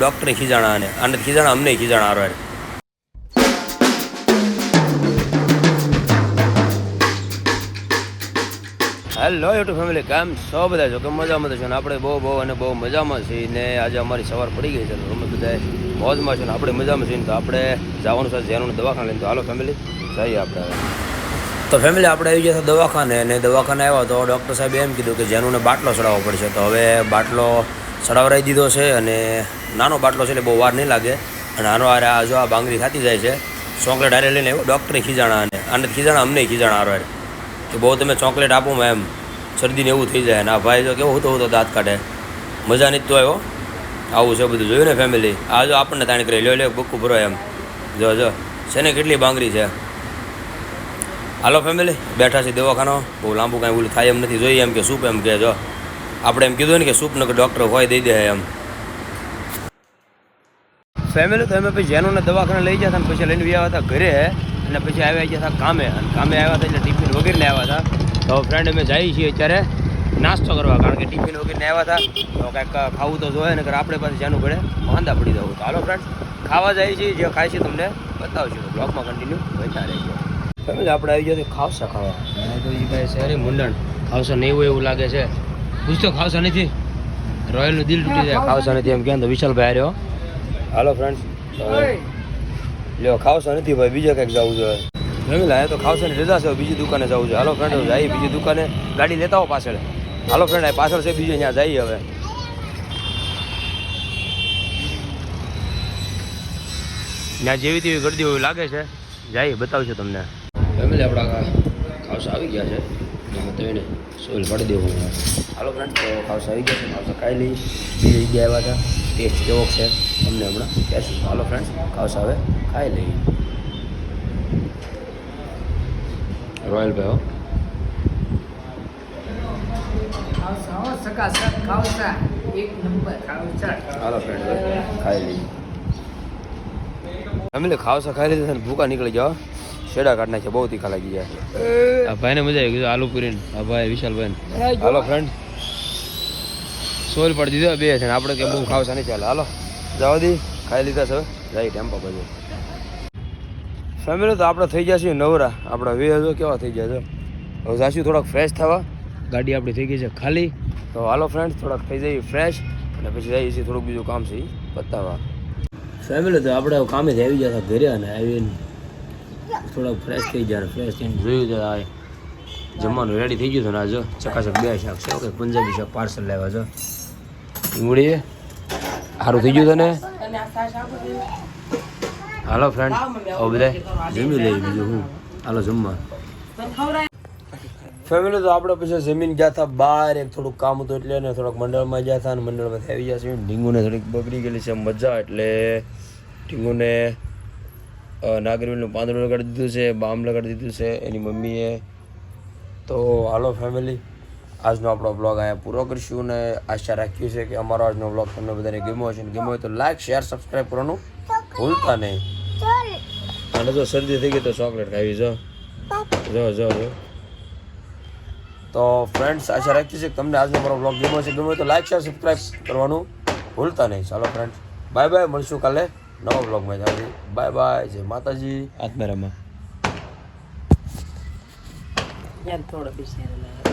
ડૉક્ટરે ખીજાણા અને અને ખીજાણા અમને ખીજાણા આવે હેલો યુટ્યુબ ફેમિલી કેમ છો બધા? છો કે મજામાં છો ને? આપણે બહુ બહુ અને બહુ મજામાં છીએ ને આજે અમારી સવાર પડી ગઈ છે. તો અમે બધા મોજમાં છે ને આપણે મજામાં છીએ તો આપણે જવાનું છે જેનું દવાખાને લઈને. તો હાલો ફેમિલી જઈએ આપણે તો ફેમિલી આપણે આવી ગયા હતા દવાખાને અને દવાખાને આવ્યા તો ડૉક્ટર સાહેબે એમ કીધું કે જેનુંને બાટલો ચડાવવો પડશે. તો હવે બાટલો ચડાવરાઈ દીધો છે અને નાનો બાટલો છે એટલે બહુ વાર નહીં લાગે. અને આનો આરે આ જો આ બાંગરી ખાતી જાય છે, ચોકલેટ હારે લઈને આવ્યો ડૉક્ટરે ખીજાણા અને આને ખીજાણા અમને ખીજાણા હારો કે બહુ તમે ચોકલેટ આપો એમ, શરદીને એવું થઈ જાય. અને આ ભાઈ જો કેવો હતો હતો દાંત કાઢે. મજા નહીં તો આવ્યો. આવું છે બધું જોયું ને ફેમિલી આ જો આપણને તાણી કરી. લ્યો લ્યો, બુક્કું ભરો એમ. જો જો. છે ને કેટલી બાંગરી છે? હાલો ફેમિલી બેઠા છે દવાખાનો. બહુ લાંબુ કાંઈ ઓલું થાય એમ નથી. જોઈએ એમ કે સૂપ એમ કે જો. આપણે એમ કીધું ને કે સૂપ નકર ડૉક્ટર હોય દઈ દે એમ. ફેમિલી તો અમે પછી જેનોને દવાખાને લઈ ગયા હતા ને પછી લઈને બી આવ્યા હતા ઘરે અને પછી આવ્યા ગયા હતા કામે. અને કામે આવ્યા હતા એટલે ટિફિન વગેરે લઈ આવ્યા હતા. તો ફ્રેન્ડ અમે જઈએ છીએ અત્યારે નાસ્તો કરવા કારણ કે ટિફિન વગેરે આવ્યા હતા. તો કાંઈક ખાવું તો જોઈએ ને આપણે પાસે જેનું પડે વાંધા પડી જવું. તો હાલો ફ્રેન્ડ ખાવા જઈએ છીએ જે ખાય છે તમને બતાવશું. બ્લોગમાં કન્ટિન્યુ બેઠા રહેજો. ફેમિલી આપણે આવી ગયા ખાવસા ખાવા. તો એ ભાઈ શહેરી મુંડણ. ખાવસા નહીં હોય એવું લાગે છે. પૂછતો ખાવસા નથી રોયલનું દિલ તૂટી જાય. ખાવસા નથી એમ કેમ તો વિશાલભાઈ રહ્યો હાલો ફ્રેન્ડ્સ લ્યો ખાવસા નથી ભાઈ બીજે કંઈક જવું જોઈએ જમી લાયા તો ખાવસાની રજા છે બીજી દુકાને જવું છે. હાલો ફ્રેન્ડ જાય બીજી દુકાને. ગાડી લેતા હો પાછળ. હાલો ફ્રેન્ડ આ પાછળ છે બીજે ત્યાં જઈએ હવે. ત્યાં જેવી તેવી ગરદી હોય એવું લાગે છે. જાય બતાવજો તમને. ફેમિલી આપણા ખાવસા આવી ગયા છે. તેને સોલ પડી દેવું હાલો ફ્રેન્ડ તો ખાવસા આવી ગયા છે. ખાવસા ખાઈ લઈ. બીજી જગ્યાએ આવ્યા હતા. ટેસ્ટ કેવો છે? તમને હમણાં કહેશું. હાલો ફ્રેન્ડ ખાવસા હવે ખાઈ લઈએ રોયલ ભાઈ ખાઈ લઈએ ફેમિલી ખાવસા ખાઈ લીધા ભૂકા નીકળી જાઓ શેડા કાઢ નાખ્યા બહુ તીખા લાગી ગયા. આ ભાઈને મજા આવી ગઈ આલુ પૂરી આ ભાઈ વિશાલભાઈ હાલો ફ્રેન્ડ સોલ પડી દીધો બે છે ને આપણે કે બહુ ખાવશા નહીં ચાલે હાલો. જવા દી ખાઈ લીધા છે. જાય ટેમ્પો બાજુ ફેમિલી તો આપણે થઈ જશે નવરા. આપણા વે હજો કેવા થઈ ગયા છે. હવે જાશું થોડાક ફ્રેશ થવા. ગાડી આપણી થઈ ગઈ છે ખાલી. તો હાલો ફ્રેન્ડ થોડાક થઈ જઈએ ફ્રેશ અને પછી જઈએ છીએ થોડુંક બીજું કામ છે એ બતાવવા. ફેમિલી તો આપણે જ આવી ગયા હતા ઘરે અને આવીને થોડાક ફ્રેશ થઈ ગયા ફ્રેશ થઈને જોયું તો આ જમવાનું રેડી થઈ ગયું હતું ને આજે ચકાચક બે શાક છે, ઓકે, પંજાબી શાક પાર્સલ લાવ્યા છો. ઈંગળી સારું થઈ ગયું તને હાલો ફ્રેન્ડ હવે બધા જમી લઈ બીજું હું હાલો જમવા. ફેમિલી તો આપણે પછી જમીન ગયા હતા બહાર એક થોડુંક કામ હતું એટલે ને થોડાક મંડળમાં ગયા હતા અને મંડળમાંથી આવી ગયા છે ઢીંગુને થોડીક બગડી ગયેલી છે, મજા એટલે ઢીંગુને નાગરવેલનું પાંદડું લગાડી દીધું છે, બામ લગાડી દીધું છે, એની મમ્મીએ. તો હાલો ફેમિલી આજનો આપણો બ્લોગ અહીંયા પૂરો કરીશું અને આશા રાખ્યું છે કે અમારો આજનો બ્લોગ તમને બધાને ગમ્યો હશે. ને ગમ્યો હોય તો લાઈક શેર સબસ્ક્રાઈબ કરવાનું ભૂલતા નહીં. અને જો શરદી થઈ ગઈ તો ચોકલેટ ખાવી, જો. જો જો જો. તો ફ્રેન્ડ્સ આશા રાખીએ છીએ તમને આજનો મારો બ્લોગ ગમ્યો છે ગમ્યો તો લાઈક શેર સબસ્ક્રાઈબ કરવાનું ભૂલતા નહીં. ચાલો ફ્રેન્ડ્સ બાય બાય મળશું કાલે. નવા બ્લોગમાં જાવ બાય બાય જય માતાજી. આત્મેરામાં યાર થોડો બિસ્યાર